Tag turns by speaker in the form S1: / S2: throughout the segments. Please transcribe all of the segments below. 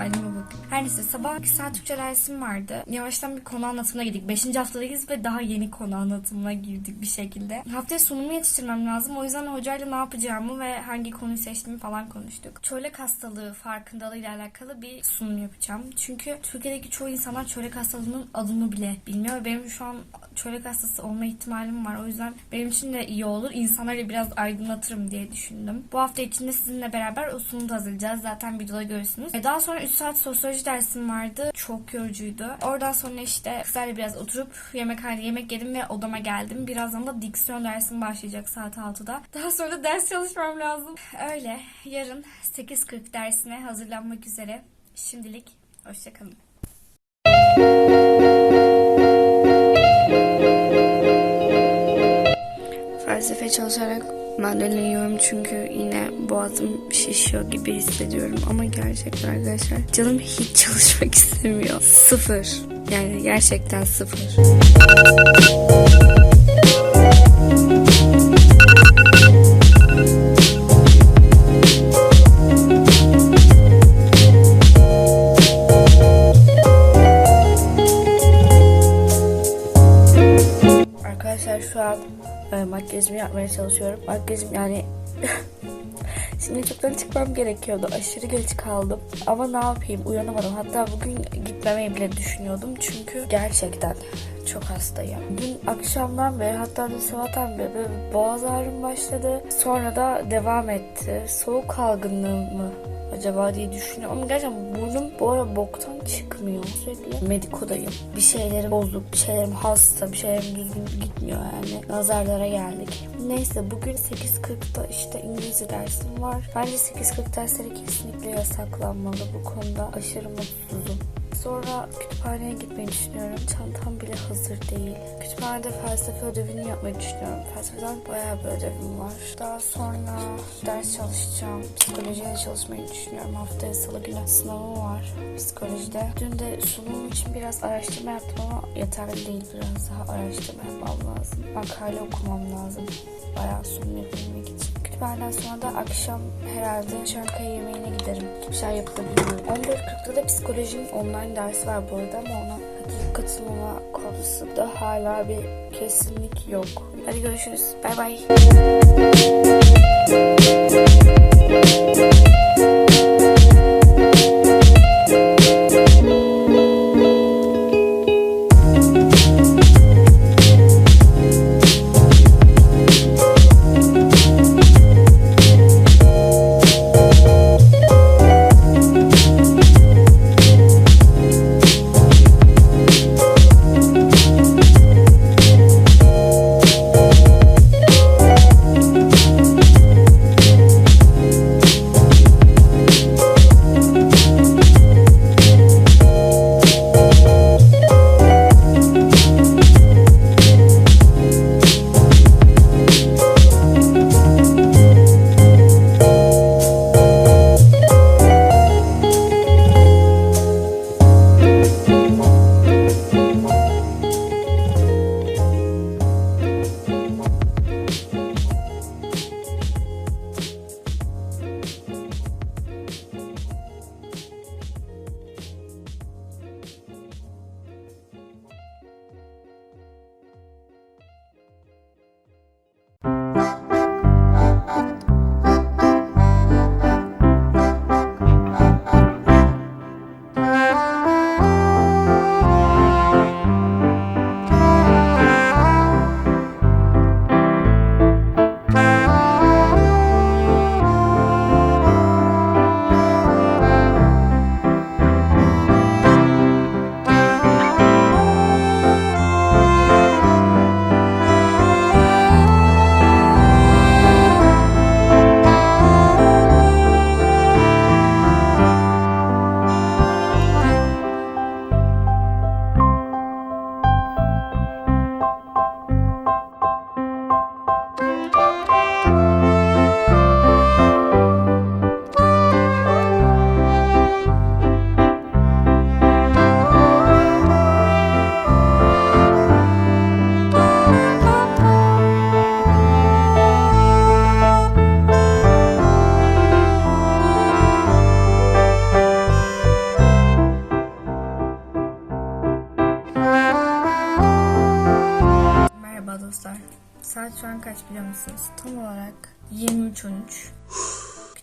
S1: halime bakın. Her neyse sabah 2 saat Türkçe dersim vardı. Yavaştan bir konu anlatımına girdik. 5. haftadayız ve daha yeni konu anlatımına girdik bir şekilde. Haftaya sunumu yetiştirmem lazım. O yüzden hocayla ne yapacağımı ve hangi konuyu seçtiğimi falan konuştuk. Çölek hastalığı farkındalığıyla alakalı bir sunum yapacağım. Çünkü Türkiye'deki çoğu insanlar çölek hastalığının adını bile bilmiyor ve benim şu an çölek hastası olma ihtimalim var. O yüzden benim için de iyi olur. İnsanları biraz aydınlatırım diye düşündüm. Bu hafta içinde sizinle beraber o sunumu da hazırlayacağız. Zaten videoda görürsünüz. E daha sonra 3 saat sosyoloji dersim vardı. Çok yorucuydu. Oradan sonra işte kızlarla biraz oturup yemekhanede yemek yedim ve odama geldim. Birazdan da diksiyon dersim başlayacak saat 6'da. Daha sonra ders çalışmam lazım. Öyle. Yarın 8.40 dersine hazırlanmak üzere. Şimdilik hoşçakalın. Felsefe çalışarak mandalina yiyorum çünkü yine boğazım şişiyor gibi hissediyorum. Ama gerçekten arkadaşlar canım hiç çalışmak istemiyor. Sıfır. Yani gerçekten sıfır. Şu an e, makyajımı yapmaya çalışıyorum. Makyajım yani Şimdi çoktan çıkmam gerekiyordu. Aşırı geç kaldım. Ama ne yapayım uyanamadım. Hatta bugün gitmemeyi bile düşünüyordum. Çünkü gerçekten çok hastayım. Dün akşamdan beri hatta dün sabahtan beri boğaz ağrım başladı. Sonra da devam etti. Soğuk algınlığı mı acaba diye düşünüyorum. Gerçekten burnum bu ara boktan çıkmıyor. Sürekli medikodayım. Bir şeylerim bozuk, bir şeylerim hasta, bir şeylerim düzgün gitmiyor yani. Nazarlara geldik. Neyse bugün 8.40'da işte İngilizce dersim var. Bence 8.40 dersleri kesinlikle yasaklanmalı bu konuda. Aşırı mutsuzum. Sonra kütüphaneye gitmeyi düşünüyorum. Çantam bile hazır değil. Kütüphanede felsefe ödevini yapmayı düşünüyorum. Felsefeden bayağı bir ödevim var. Daha sonra ders çalışacağım. Psikolojiye çalışmayı düşünüyorum. Haftaya salı günü sınavım var psikolojide. Dün de sunumum için biraz araştırma yaptım ama yeterli değil. Biraz daha araştırma yapmam lazım. Makale okumam lazım. Bayağı sunum yapabilmek için. Kütüphaneden sonra da akşam herhalde Çankaya yemeğine giderim. Bir şey yapabilirim. 14.40'da da psikolojinin online dersi var bu arada ama ona katılmama konusunda hala bir kesinlik yok. Hadi görüşürüz. Bay bay.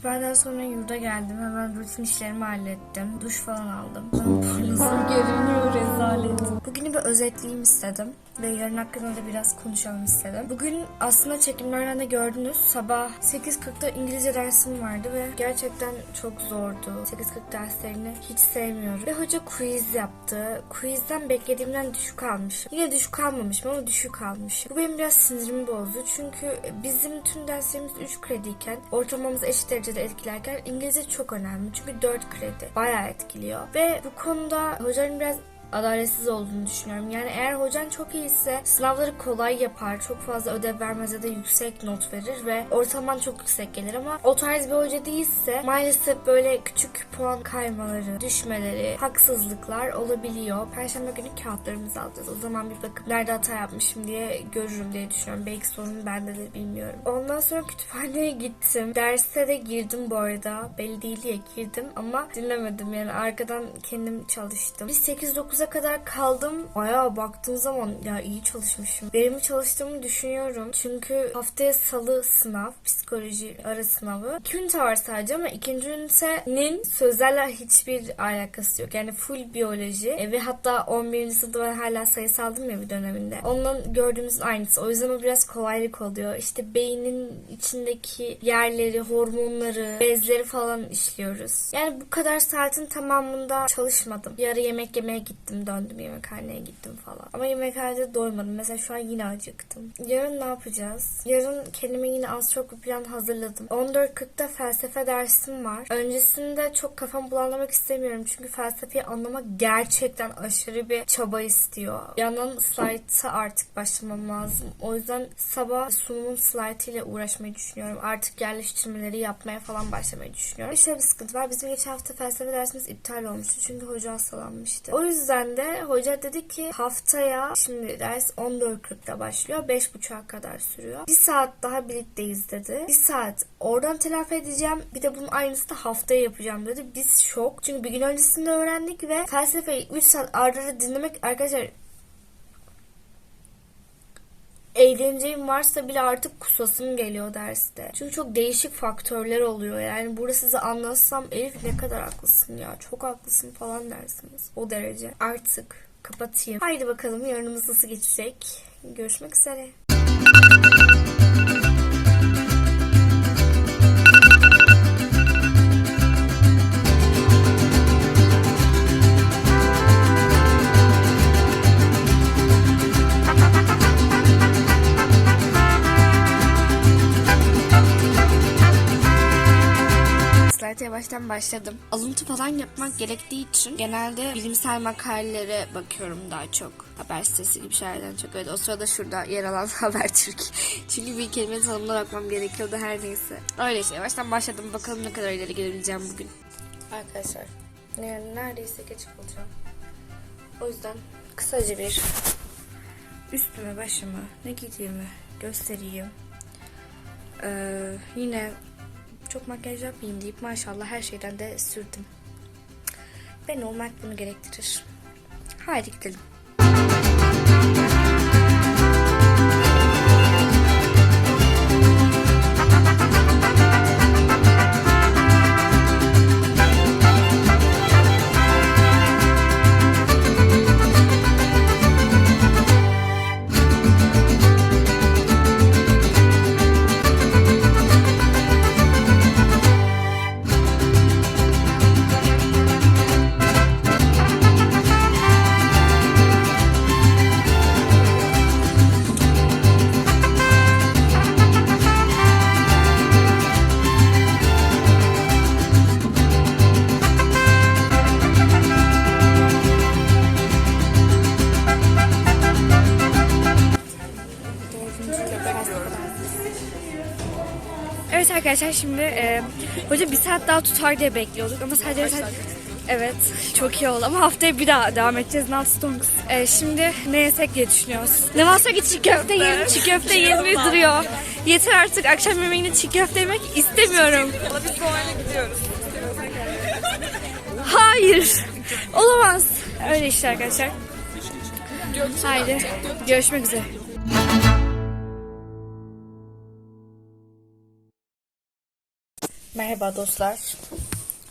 S1: Kütüphaneden sonra yurda geldim. Hemen rutin işlerimi hallettim. Duş falan aldım. Nasıl görünüyor rezalet. Bugünü bir özetleyeyim istedim. Ve yarın hakkında da biraz konuşalım istedim. Bugün aslında çekimlerden de gördünüz. Sabah 8.40'da İngilizce dersim vardı ve gerçekten çok zordu. 8.40 derslerini hiç sevmiyorum. Ve hoca quiz yaptı. Quizden beklediğimden düşük almışım. Yine düşük almamışım ama düşük almışım. Bu benim biraz sinirimi bozdu. Çünkü bizim tüm derslerimiz 3 krediyken ortalamamızı eşit derecede etkilerken İngilizce çok önemli. Çünkü 4 kredi. Bayağı etkiliyor. Ve bu konuda hocanın biraz adaletsiz olduğunu düşünüyorum. Yani eğer hocan çok iyiyse sınavları kolay yapar, çok fazla ödev vermez ya da yüksek not verir ve ortalaman çok yüksek gelir ama o tarz bir hoca değilse maalesef böyle küçük puan kaymaları, düşmeleri, haksızlıklar olabiliyor. Perşembe günü kağıtlarımızı alacağız. O zaman bir bakıp nerede hata yapmışım diye görürüm diye düşünüyorum. Belki sorun bende de bilmiyorum. Ondan sonra kütüphaneye gittim. Derse de girdim bu arada. Belli değil diye girdim ama dinlemedim. Yani arkadan kendim çalıştım. Biz 8-9'a kadar kaldım. Bayağı baktığım zaman ya iyi çalışmışım. Verimli çalıştığımı düşünüyorum. Çünkü haftaya salı sınav, psikoloji ara sınavı. İki ünite var sadece ama ikinci ünitenin sözlerle hiçbir alakası yok. Yani full biyoloji E, ve hatta 11. sınıfta ben hala sayısaldım ya bir döneminde. Ondan gördüğümüzün aynısı. O yüzden o biraz kolaylık oluyor. İşte beynin içindeki yerleri, hormonları, bezleri falan işliyoruz. Yani bu kadar saatin tamamında çalışmadım. Ara yemek yemeye gittim, döndüm yemekhaneye gittim falan. Ama yemekhanede doymadım. Mesela şu an yine acıktım. Yarın ne yapacağız? Yarın kendime yine az çok bir plan hazırladım. 14.40'da felsefe dersim var. Öncesinde çok kafamı bulandırmak istemiyorum. Çünkü felsefeyi anlamak gerçekten aşırı bir çaba istiyor. Yandan slayt'a artık başlamam lazım. O yüzden sabah sunumun slaytı ile uğraşmayı düşünüyorum. Artık yerleştirmeleri yapmaya falan başlamayı düşünüyorum. Şöyle bir sıkıntı var. Bizim geçen hafta felsefe dersimiz iptal olmuştu. Çünkü hoca hastalanmıştı. O yüzden de hoca dedi ki haftaya şimdi ders 14.40'da başlıyor. 5.30'a kadar sürüyor. Bir saat daha birlikteyiz dedi. Bir saat oradan telafi edeceğim. Bir de bunun aynısını haftaya yapacağım dedi. Biz şok. Çünkü bir gün öncesinde öğrendik ve felsefeyi 3 saat arda arda dinlemek arkadaşlar eğleneceğim varsa bile artık kusasım geliyor derste. Çünkü çok değişik faktörler oluyor. Yani burada size anlatsam Elif ne kadar haklısın ya. Çok haklısın falan dersiniz. O derece. Artık kapatayım. Haydi bakalım yarınımız nasıl geçecek. Görüşmek üzere. Slayt'a baştan başladım. Alıntı falan yapmak gerektiği için genelde bilimsel makalelere bakıyorum daha çok. Haber sitesi gibi şeylerden çok. Evet o sırada şurada yer alan Habertürk. Çünkü bir kelime tanımına bakmam gerekiyordu her neyse. Öyle işte baştan başladım. Bakalım ne kadar ileri gelebileceğim bugün. Arkadaşlar neredeyse geç kalacağım. O yüzden kısaca bir üstüme başımı ne giydiğimi göstereyim. Ee, yine çok makyaj yapmayayım deyip maşallah her şeyden de sürdüm. Ben olmak bunu gerektirir. Haydi gidelim. Arkadaşlar şimdi e, hoca bir saat daha tutar diye bekliyorduk ama sadece saat... Evet çok iyi oldu ama haftaya bir daha devam edeceğiz Nalt Stonks. E, şimdi ne yesek diye düşünüyoruz. Ne varsa git çiğ köfte yiyelim çiğ köfte yiyelim duruyor. Yeter artık akşam yemeğinde çiğ köfte yemek istemiyorum.
S2: Biz sonra gidiyoruz.
S1: Hayır olamaz. Öyle işte arkadaşlar. Haydi görüşmek üzere. Merhaba dostlar.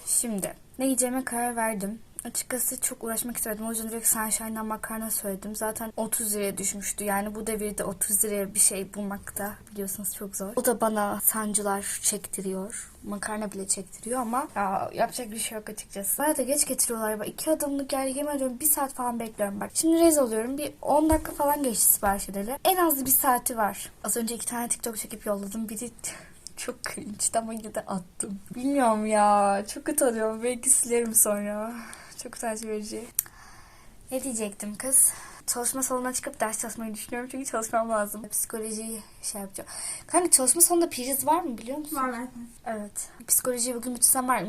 S1: Şimdi ne yiyeceğime karar verdim. Açıkçası çok uğraşmak istemedim. O yüzden direkt Sunshine'dan makarna söyledim. Zaten 30 liraya düşmüştü. Yani bu devirde 30 liraya bir şey bulmak da biliyorsunuz çok zor. O da bana sancılar çektiriyor. Makarna bile çektiriyor ama ya, yapacak bir şey yok açıkçası. Bana da geç getiriyorlar. Bak iki adımlık yer yemin ediyorum bir saat falan bekliyorum bak. Şimdi rez oluyorum. Bir 10 dakika falan geçti sipariş edeli. En az bir saati var. Az önce iki tane TikTok çekip yolladım. Biri çok cringe ama yine attım. Bilmiyorum ya. Çok utanıyorum. Belki silerim sonra. Çok utanç verici. Ne diyecektim kız? Çalışma salonuna çıkıp ders çalışmayı düşünüyorum çünkü çalışmam lazım. Psikolojiyi şey yapacağım. Kanka çalışma salonunda priz var mı biliyor musun?
S2: Var zaten.
S1: Evet. Psikolojiyi bugün bitirsem var.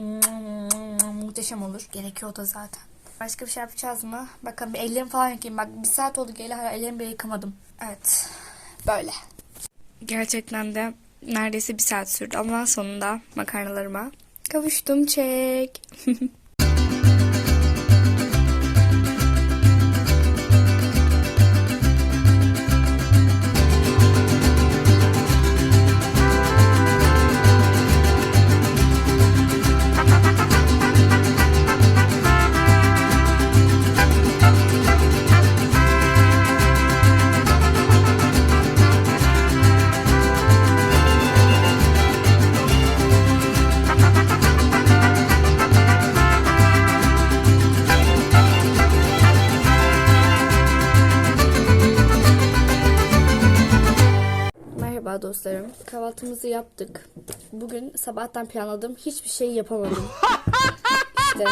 S1: Muhteşem olur. Gerekiyor da zaten. Başka bir şey yapacağız mı? Bakalım bir ellerimi falan yıkayayım. Bak bir saat oldu geli hala ellerimi bile yıkamadım. Evet. Böyle. Gerçekten de neredeyse bir saat sürdü ama sonunda makarnalarıma kavuştum çek. Kahvaltımızı yaptık. Bugün sabahtan planladığım hiçbir şey yapamadım. işte,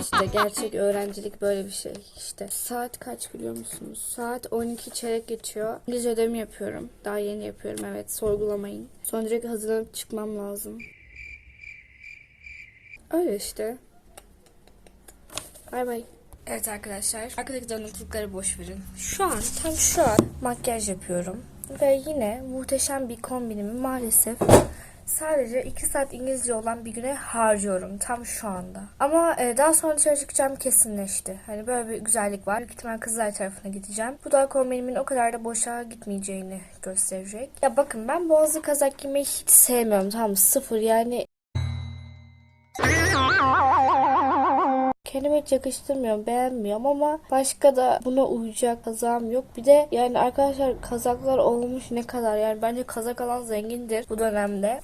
S1: işte gerçek öğrencilik böyle bir şey. İşte saat kaç biliyor musunuz? Saat 12 çeyrek geçiyor. İngilizce ödevimi yapıyorum. Daha yeni yapıyorum evet. Sorgulamayın. Sonra direkt hazırlanıp çıkmam lazım. Öyle işte. Bay bay. Evet arkadaşlar. Arkadaki dağınıklıkları boş verin. Şu an, tam şu an makyaj yapıyorum. Ve yine muhteşem bir kombinimi maalesef sadece 2 saat İngilizce olan bir güne harcıyorum tam şu anda. Ama e, daha sonra dışarı çıkacağım kesinleşti. Hani böyle bir güzellik var. Büyük ihtimal kızlar tarafına gideceğim. Bu da kombinimin o kadar da boşa gitmeyeceğini gösterecek. Ya bakın ben boğazlı kazak giymeyi hiç sevmiyorum. Tamam sıfır yani Kendime hiç yakıştırmıyorum, beğenmiyorum ama başka da buna uyacak kazağım yok. Bir de yani arkadaşlar kazaklar olmuş ne kadar yani bence kazak alan zengindir bu dönemde.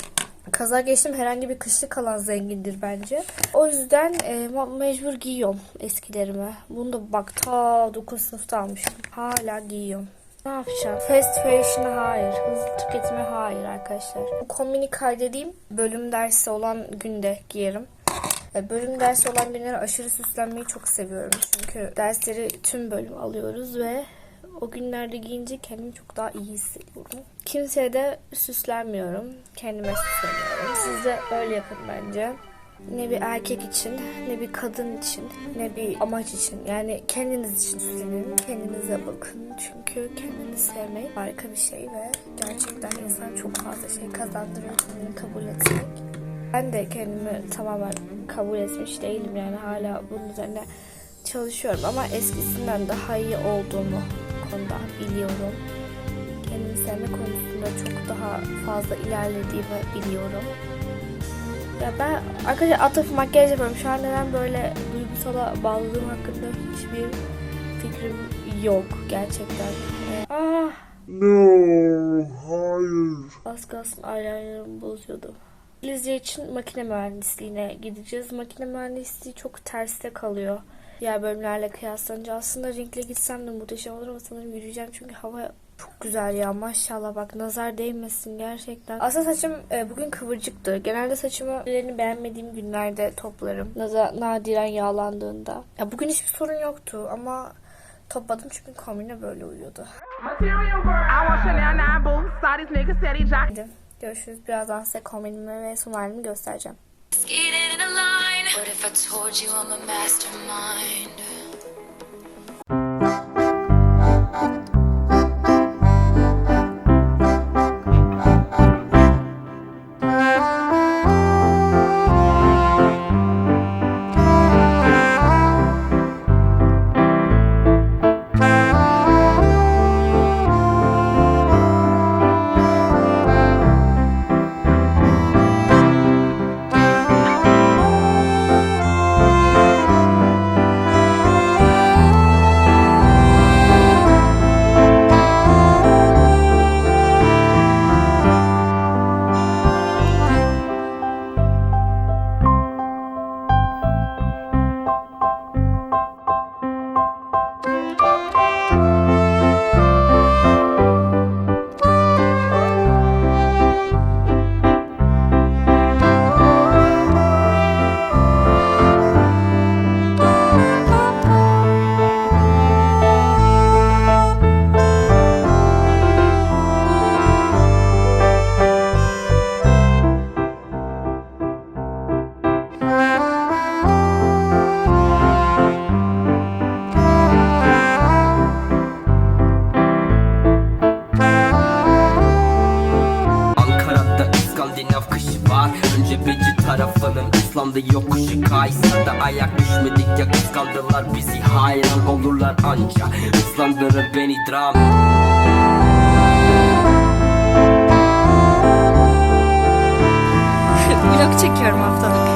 S1: Kazak geçtim herhangi bir kışlık alan zengindir bence. O yüzden e, mecbur giyiyorum eskilerimi. Bunu da bak ta 9 sınıfta almıştım. Hala giyiyorum. Ne yapacağım? Fast fashion'a hayır. Hızlı tüketime hayır arkadaşlar. Bu kombini kaydedeyim. Bölüm dersi olan günde giyerim. E, Bölüm dersi olan günlere aşırı süslenmeyi çok seviyorum. Çünkü dersleri tüm bölüm alıyoruz ve o günlerde giyince kendimi çok daha iyi hissediyorum. Kimseye de süslenmiyorum. Kendime süsleniyorum. Siz de öyle yapın bence. Ne bir erkek için, ne bir kadın için, ne bir amaç için. Yani kendiniz için süslenin, kendinize bakın. Çünkü kendini sevmek harika bir şey ve gerçekten insan çok fazla şey kazandırıyor kendini kabul etmek. Ben de kendimi tamamen kabul etmiş değilim yani hala bunun üzerine çalışıyorum ama eskisinden daha iyi olduğumu konuda biliyorum. Kendimi sevme konusunda çok daha fazla ilerlediğimi biliyorum. Ya ben arkadaşlar tarafı makyaj yapıyorum. Şu an neden böyle duygusala bağladığım hakkında hiçbir fikrim yok gerçekten. Ee, ah
S3: No, hayır.
S1: Az kalsın eyelinerımı bozuyordu. İngilizce için makine mühendisliğine gideceğiz. Makine mühendisliği çok terste kalıyor. Diğer bölümlerle kıyaslanınca aslında renkli gitsem de muhteşem olur ama sanırım yürüyeceğim çünkü hava çok güzel ya maşallah bak nazar değmesin gerçekten. Aslında saçım e, bugün kıvırcıktı. Genelde saçımı ellerini beğenmediğim günlerde toplarım. Naza, nadiren yağlandığında. Ya bugün hiçbir sorun yoktu ama topladım çünkü kombine böyle uyuyordu.
S2: Material girl. I want Chanel 9 boots. Saw this nigga said he dropped.
S1: Hadi görüşürüz. Birazdan size kombinimi ve halimi göstereceğim.
S4: What if I told you I'm a mastermind?
S5: Tarafının ıslandı yokuşu kaysa da ayak düşmedik ya kıskandılar bizi hayran olurlar anca Islandırır beni dram
S1: Vlog çekiyorum haftalık.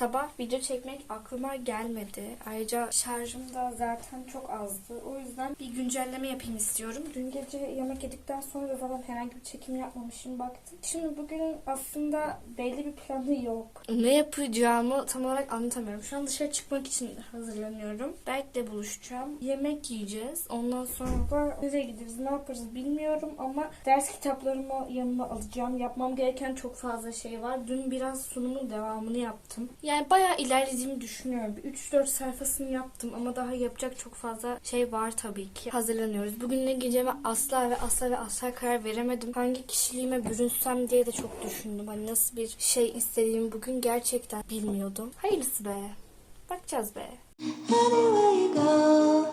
S1: Sabah video çekmek aklıma gelmedi. Ayrıca şarjım da zaten çok azdı. O yüzden bir güncelleme yapayım istiyorum. Dün gece yemek yedikten sonra zaten herhangi bir çekim yapmamışım baktım. Şimdi bugün aslında belli bir planı yok. Ne yapacağımı tam olarak anlatamıyorum. Şu an dışarı çıkmak için hazırlanıyorum. Berk'le buluşacağım. Yemek yiyeceğiz. Ondan sonra da nereye gideriz, ne yaparız bilmiyorum ama ders kitaplarımı yanıma alacağım. Yapmam gereken çok fazla şey var. Dün biraz sunumun devamını yaptım. Yani bayağı ilerlediğimi düşünüyorum. Bir 3-4 sayfasını yaptım ama daha yapacak çok fazla şey var tabii ki. Hazırlanıyoruz. Bugün ne giyeceğime asla ve asla ve asla karar veremedim. Hangi kişiliğime bürünsem diye de çok düşündüm. Hani nasıl bir şey istediğimi bugün gerçekten bilmiyordum. Hayırlısı be. Bakacağız be.
S6: Anywhere you go,